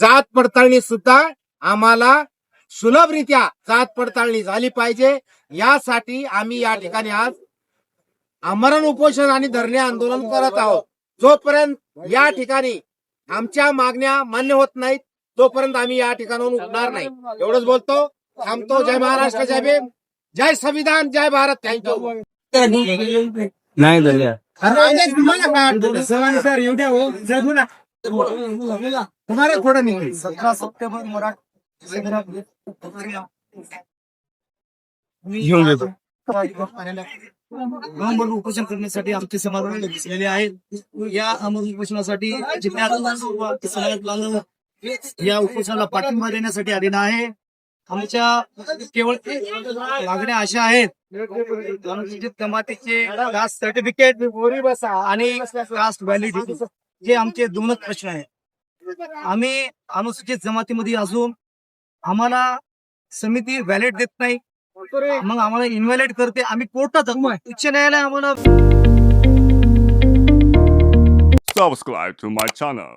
जात पडताळणी सुद्धा आम्हाला सुलभरित्या जात पडताळणी झाली पाहिजे. यासाठी आम्ही या ठिकाणी आज आमरण उपोषण आणि धरणे आंदोलन करत आहोत. जोपर्यंत या ठिकाणी आमच्या मागण्या मान्य होत नाहीत तोपर्यंत आम्ही या ठिकाणाहून उठणार नाही. एवढंच बोलतो. थांबतो. जय महाराष्ट्र. जय भीम. जय संविधान. जय भारत. थँक्यू नाही धन्यवाद. सर एवढ्या हो जगू ना. तुम्हाला थोडं निघेल सतरा सप्टेंबर मराठी घेऊन येतो नोव्हेंबर उपोषण करण्यासाठी आमचे समाधान दिसलेले आहेत या अमर उपोषणासाठी जिल्ह्यात समाजात या उपोषणाला पाठिंबा देण्यासाठी आलेला आहे. आमच्या केवळ मागण्या अशा आहेत. अनुसूचित जमातीचे कास्ट सर्टिफिकेट आणि कास्ट व्हॅलिडिटी हे आमचे दोनच प्रश्न आहेत आम्ही अनुसूचित जमातीमध्ये असून आम्हाला समिती व्हॅलिड देत नाही. मग आम्हाला इन्व्हॅलिड करते. आम्ही कोर्टात उच्च न्यायालय आम्हाला subscribe to my channel.